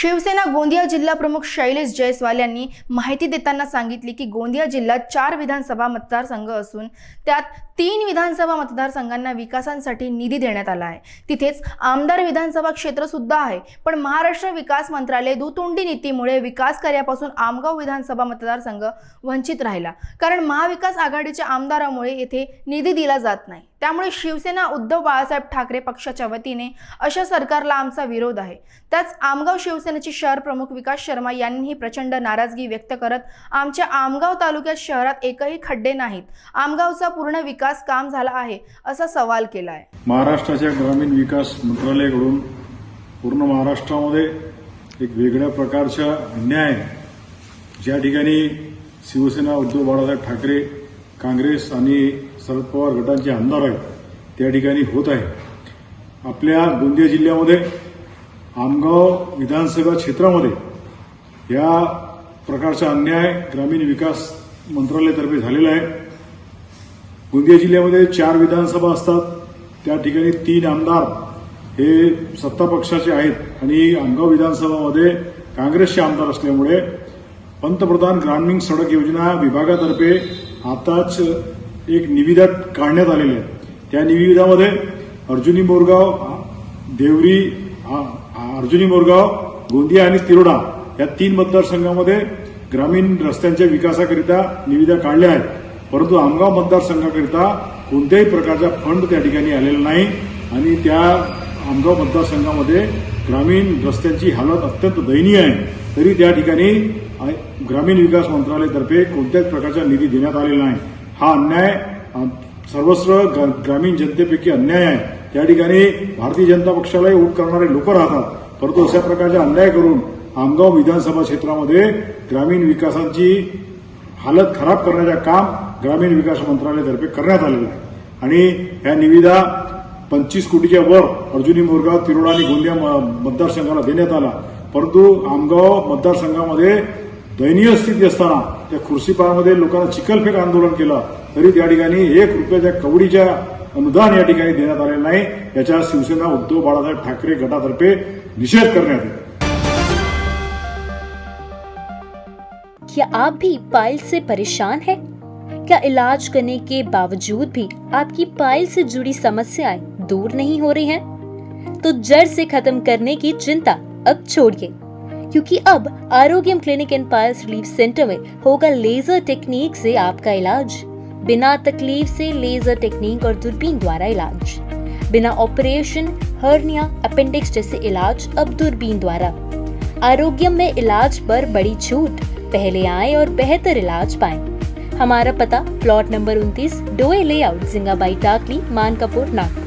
शिवसेना गोंदिया जिल्हा प्रमुख शैलेश जयस्वाल यांनी माहिती देताना सांगितली की गोंदिया जिल्ह्यात चार विधानसभा मतदारसंघ असून त्यात तीन विधानसभा मतदारसंघांना विकासांसाठी निधी देण्यात आला आहे. तिथेच आमदार विधानसभा क्षेत्र सुद्धा आहे. पण महाराष्ट्र विकास मंत्रालय दुतोंडी नीतीमुळे विकास कार्यापासून आमगाव विधानसभा मतदारसंघ वंचित राहिला. कारण महाविकास आघाडीच्या आमदारामुळे येथे निधी दिला जात नाही. त्यामुळे शिवसेना उद्धव बाळासाहेब ठाकरे पक्षाच्या वतीने अशा सरकारला आमचा विरोध आहे. त्याच आमगाव शिवसेना शिवसेनेचे शहर प्रमुख विकास शर्मा यांनीही प्रचंड नाराजगी व्यक्त करत आमच्या आमगाव तालुक्यात शहरात एकही खड्डे नाहीत. आमगावचा पूर्ण विकास काम झाला आहे असा सवाल केला आहे महाराष्ट्राच्या ग्रामीण विकास मंत्रालयाकडून पूर्ण महाराष्ट्रामध्ये एक वेगळ्या प्रकारचा अन्याय ज्या ठिकाणी शिवसेना उद्धव बाळासाहेब ठाकरे काँग्रेस आणि शरद पवार गटांचे आमदार आहेत त्या ठिकाणी होत आहे. आपल्या गोंदिया जिल्ह्यामध्ये आमगाव विधानसभा क्षेत्रामध्ये या प्रकारचा अन्याय ग्रामीण विकास मंत्रालयातर्फे झालेला आहे. गोंदिया जिल्ह्यामध्ये चार विधानसभा असतात. त्या ठिकाणी तीन आमदार हे सत्ता पक्षाचे आहेत आणि आमगाव विधानसभामध्ये काँग्रेसचे आमदार असल्यामुळे पंतप्रधान ग्रामीण सडक योजना विभागातर्फे आताच एक निविदा काढण्यात आलेली आहे त्या निविदामध्ये अर्जुनी बोरगाव देवरी अर्जुनी मोरगाव गोंदिया आणि तिरोडा या तीन मतदारसंघामध्ये ग्रामीण रस्त्यांच्या विकासाकरिता निविदा काढल्या आहेत. परंतु आमगाव मतदारसंघाकरिता कोणत्याही प्रकारचा फंड त्या ठिकाणी आलेला नाही आणि त्या आमगाव मतदारसंघामध्ये ग्रामीण रस्त्यांची हालत अत्यंत दयनीय आहे. तरी त्या ठिकाणी ग्रामीण विकास मंत्रालयातर्फे कोणत्याच प्रकारचा निधी देण्यात आलेला नाही. हा अन्याय सर्वस्व ग- ग्रामीण जनतेपैकी अन्याय आहे. त्या ठिकाणी भारतीय जनता पक्षालाही वोट करणारे लोक राहतात. परंतु अशा प्रकारचा अन्याय करून आमगाव विधानसभा क्षेत्रामध्ये ग्रामीण विकासाची हालत खराब करण्याचे काम ग्रामीण विकास मंत्रालयातर्फे करण्यात आलेलं आहे. आणि ह्या निविदा पंचवीस कोटीच्या वर अर्जुनी मोरगाव तिरोडा आणि गोंदिया म- मतदारसंघाला देण्यात आला. परंतु आमगाव मतदारसंघामध्ये दयनीय स्थिती असताना त्या खुर्शीपारमध्ये लोकांना चिखलफेक आंदोलन केलं. तरी त्या ठिकाणी एक रुपयाच्या कवडीच्या अनुदान शिवसेना उद्धव बाळासाहेब ठाकरे गटातर्फे निषेध येतो क्या आप भी पाइल से परेशान हैं? क्या इलाज करने के बावजूद भी आपकी पाइल से जुड़ी समस्याएँ दूर नहीं हो रही हैं? तो जड़ से खत्म करने की चिंता अब छोड़िए, क्योंकि अब Arogyam clinic and piles relief centre में होगा लेजर टेक्निक से आपका इलाज बिना तकलीफ़ से लेजर टेक्निक और दूरबीन द्वारा इलाज। बिना ऑपरेशन हर्निया अपेंडिक्स जैसे इलाज अब दूरबीन द्वारा। आरोग्यम में इलाज पर बड़ी छूट। पहले आए और बेहतर इलाज पाए। हमारा पता प्लॉट नंबर 29 डोए लेआउट जिंगाबाई, टाकली, मानकापुर, नागपुर।